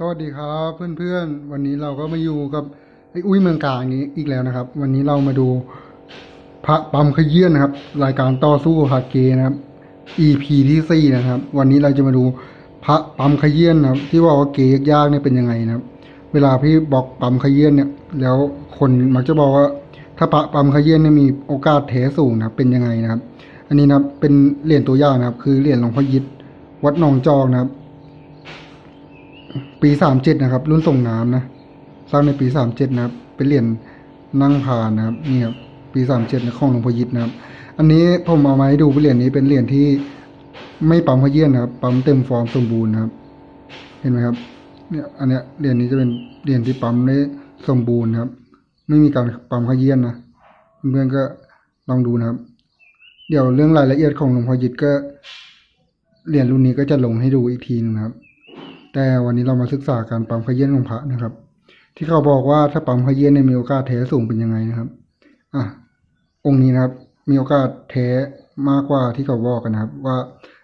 สวัสดีครับเพื่อนๆ วันนี้เราก็มาอยู่กับไอ้อุ้ยเมืองกาญนี้อีกแล้วนะครับ วันนี้เรามาดูพระปั๊มขยื่นนะครับ รายการต่อสู้พระเกนะครับ EP ที่สี่นะครับ วันนี้เราจะมาดูพระปั๊มขยื่นนะครับ ที่ว่าว่าเกยากๆเนี่ยเป็นยังไงนะครับ เวลาพี่บอกปั๊มขยื่นเนี่ย แล้วคนมักจะบอกว่า ถ้าพระปั๊มขยื่นเนี่ยมีโอกาสแท้สูงนะครับ เป็นยังไงนะครับ อันนี้นะครับเป็นเหรียญตัวอย่างนะครับ คือเหรียญหลวงพ่อยิดวัดหนองจอกนะครับ ปีสามเจ็ดนะครับ รุ่นส่งน้ำนะ สร้างในปีสามเจ็ดนะครับ เป็นเหรียญนั่งผ่านนะครับ นี่ครับ ปีสามเจ็ดของหลวงพ่อยิดนะครับ อันนี้ผมเอามาให้ดูเป็นเหรียญนี้เป็นเหรียญที่ไม่ปั๊มขยื่นนะครับ ปั๊มเต็มฟอร์มสมบูรณ์นะครับ เห็นไหมครับ เนี่ย อันเนี้ยเหรียญนี้จะเป็นเหรียญที่ปั๊มได้สมบูรณ์นะครับ ไม่มีการปั๊มขยื่นนะ เพื่อนๆก็ลองดูนะครับ เดี๋ยวเรื่องรายละเอียดของหลวงพ่อยิดก็เหรียญรุ่นนี้ก็จะลงให้ดูอีกทีนึงนะครับ แต่วันนี้เรามาศึกษาการปั๊มขยื่นของพระนะครับ ที่เขาบอกว่าถ้าปั๊มขยื่นเนี่ยมีโอกาสแท้สูงเป็นยังไงนะครับ อะองค์นี้นะครับ มีโอกาสแท้มากกว่าที่เขาบอกกันนะครับ ว่า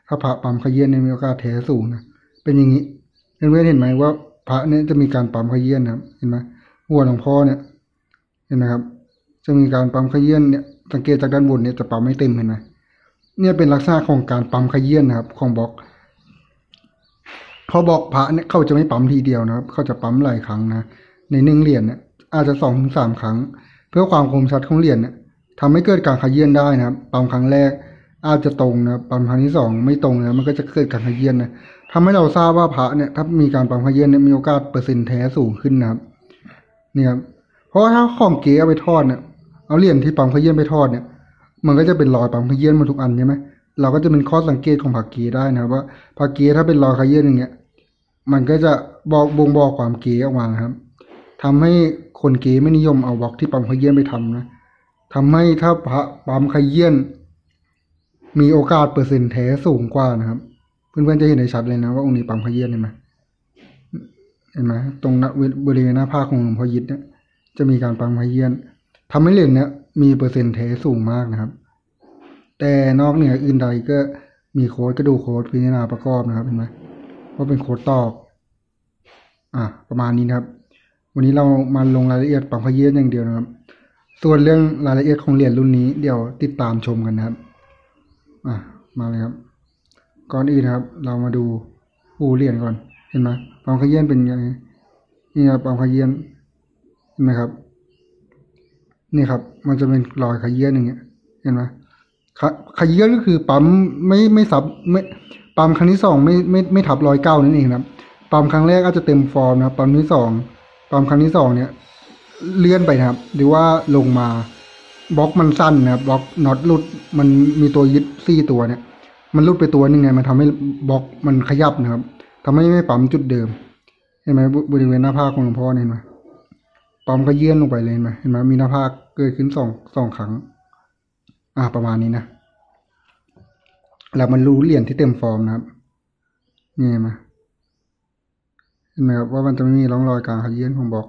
ถ้าพระปั๊มขยื่นเนี่ยมีโอกาสแท้สูงนะเป็นอย่างนี้เพื่อนๆเห็นไหมว่าพระเนี่ยจะมีการปั๊มขยื่นะครับ เห็นไหมหัวหลวงพ่อเนี่ย เห็นไหมครับ จะมีการปั๊มขยื่นเนี่ยสังเกตจากด้านบนเนี่ยจะปั๊มไม่เต็มเห็นไหมเนี่ยเป็นลักษณะของการปั๊มขยื่นนะครับ ของบล็อก พอบอกพระเนี่ยเขาจะไม่ปั๊มทีเดียวนะครับ เขาจะปั๊มหลายครั้งนะ ในหนึ่งเหรียญเนี่ยอาจจะสองถึงสามครั้ง เพื่อความคมชัดของเหรียญเนี่ยทำให้เกิดการขยื่นได้นะครับ ปั๊มครั้งแรก อาจจะตรงนะปั๊มครั้งที่สองไม่ตรงนะมันก็จะเกิดการขยื่นนะทำให้เราทราบว่าพระเนี่ยถ้ามีการปั๊มขยื่นเนี่ยมีโอกาสเปอร์เซ็นต์แท้สูงขึ้นนะครับเนี่ยครับเพราะว่าถ้าของเก๋เอาไปทอดเนี่ยเอาเหรียญที่ปั๊มขยื่นไปทอดเนี่ยมันก็จะเป็นรอยปั๊มขยื่นมาทุกอันใช่ไหมเราก็จะเป็นข้อสังเกตของผักเก๋ได้นะครับว่าผักเก๋ถ้าเป็นรอยขยื่นอย่างเงี้ย มันก็จะบอกบ่งบอกความเก๋ออกมานะครับทำให้คนเก๋ไม่นิยมเอาบล็อกที่ปั๊มขยื่นไปทำนะทำให้ถ้าพระปั๊มขยื่นมีโอกาสเปอร์เซ็นต์แท้สูงกว่านะครับ เพื่อนๆจะเห็นได้ชัดเลยนะว่าองค์นี้ปั๊มขยื่นเห็นไหมเห็นไหมตรงบริเวณหน้าผ้าของหลวงพ่อยิดเนี่ยจะมีการปั๊มขยื่นทำให้เหรียญเนี่ยมีเปอร์เซ็นต์แท้สูงมากนะครับ แต่นอกเหนืออื่นใดก็มีโค้ดก็ดูโค้ดพิจารณาประกอบนะครับเห็นไหม ว่าเป็นโค้ดตอก อะประมาณนี้นะครับ วันนี้เรามาลงรายละเอียดปั๊มพเยสอย่างเดียวนะครับ ส่วนเรื่องรายละเอียดของเหรียญรุ่นนี้เดี๋ยวติดตามชมกันนะครับ อะมาเลยครับก่อนอื่นครับ เรามาดูหูเหรียญก่อนเห็นไหมปั๊มขยื่นเป็นยังไงนี่ครับปั๊มขยื่นเห็นไหมครับ นี่ครับ มันจะเป็นรอยขยื่นอย่างเงี้ย เห็นไหมขยื่นก็คือปั๊มไม่ไม่ซับไม่ ปั๊มครั้งที่สองไม่ไม่ไม่ทับรอยเก้านั่นเองครับปั๊มครั้งแรกอาจจะเต็มฟอร์มนะครับปั๊มที่สองปั๊มครั้งที่สองเนี่ย เลื่อนไปนะครับ หรือว่าลงมาบล็อกมันสั้นนะครับบล็อกน็อตหลุดมันมีตัวยึดซี่ตัวเนี่ย มันหลุดไปตัวหนึงไงมันทำให้บล็อกมันขยับนะครับทำให้ไม่ปั๊มจุดเดิม เห็นไหมบริเวณหน้าผากของหลวงพ่อเนี่ยเห็นไหมปั๊มก็เยื่อนลงไปเลยเห็นไหมเห็นไหมมีหน้าผากเกิดขึ้นสองสองครั้ง อ่าประมาณนี้นะ แล้วมันรู้เหรียญที่เต็มฟอร์มนะครับนี่เห็นไหมเห็นไหมครับว่ามันจะไม่มีร่องรอยการขยื่นของบล็อก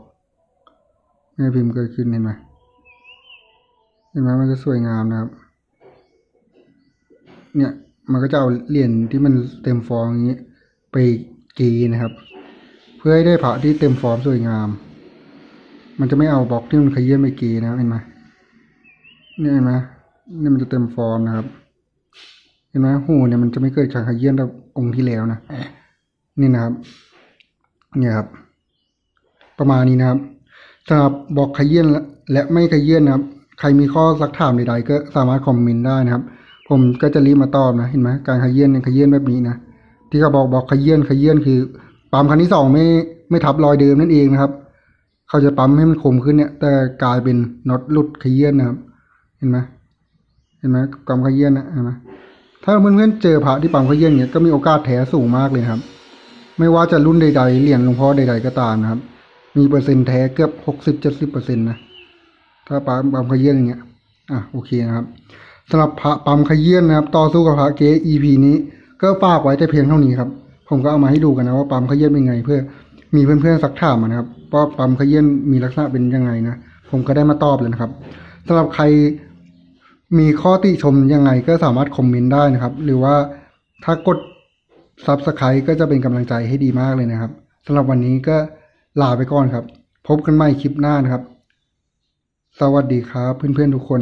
แม่พิมพ์เกิดขึ้นเห็นไหมเห็นไหมมันจะสวยงามนะครับ เนี่ย มันก็จะเอาเหรียญที่มันเต็มฟอร์มอย่างนี้ ไปกีนะครับ เพื่อให้ได้พระที่เต็มฟอร์มสวยงาม มันจะไม่เอาบล็อกที่มันขยื่นไปกีนะเห็นไหมเนี่ยเห็นไหมนี่มันจะเต็มฟอร์มนะครับ เห็นไหมหูเนี่ยมันจะไม่เกิดการขยื่นแบบองค์ที่แล้วนะนี่นะครับ เนี่ยครับ ประมาณนี้นะครับสำหรับบอกขยื่นและและไม่ขยื่นนะครับ ใครมีข้อสักถามใดๆก็สามารถคอมเมนต์ได้นะครับ ผมก็จะรีบมาตอบนะเห็นไหมการขยื่นเนี่ยขยื่นแบบนี้นะที่เขาบอกบอกขยื่นขยื่นคือปั๊มครั้งที่สองไม่ไม่ทับรอยเดิมนั่นเองนะครับ เขาจะปั๊มให้มันคมขึ้นเนี่ย แต่กลายเป็นน็อตหลุดขยื่นนะครับ เห็นไหมเห็นไหมกำขยื่นนะเห็นไหม ถ้าเพื่อนๆเจอพระที่ปั๊มเขาเยี่ยงเนี่ยก็มีโอกาสแท้สูงมากเลยครับ ไม่ว่าจะรุ่นใด ๆเหรียญหลวงพ่อใด ๆก็ตามนะครับ มีเปอร์เซ็นต์แท้เกือบหกสิบเจ็ดสิบเปอร์เซ็นต์นะถ้าปั๊มปั๊มเขาเยี่ยงเงี้ยอะโอเคนะครับสำหรับพระปั๊มขยื่นนะครับ ต่อสู้กับพระเก๊ EP นี้ ก็ฝากไว้แต่เพียงเท่านี้ครับ ผมก็เอามาให้ดูกันนะว่าปั๊มขยื่นเป็นไง เพื่อมีเพื่อนๆสักถามนะครับว่าปั๊มขยื่นมีลักษณะเป็นยังไงนะผมก็ได้มาตอบเลยนะครับสำหรับใคร มีข้อติชมยังไงก็สามารถคอมเมนต์ได้นะครับ หรือว่าถ้ากด Subscribe ก็จะเป็นกำลังใจให้ดีมากเลยนะครับสำหรับวันนี้ก็ลาไปก่อนครับ พบกันใหม่คลิปหน้านะครับ สวัสดีครับเพื่อนๆทุกคน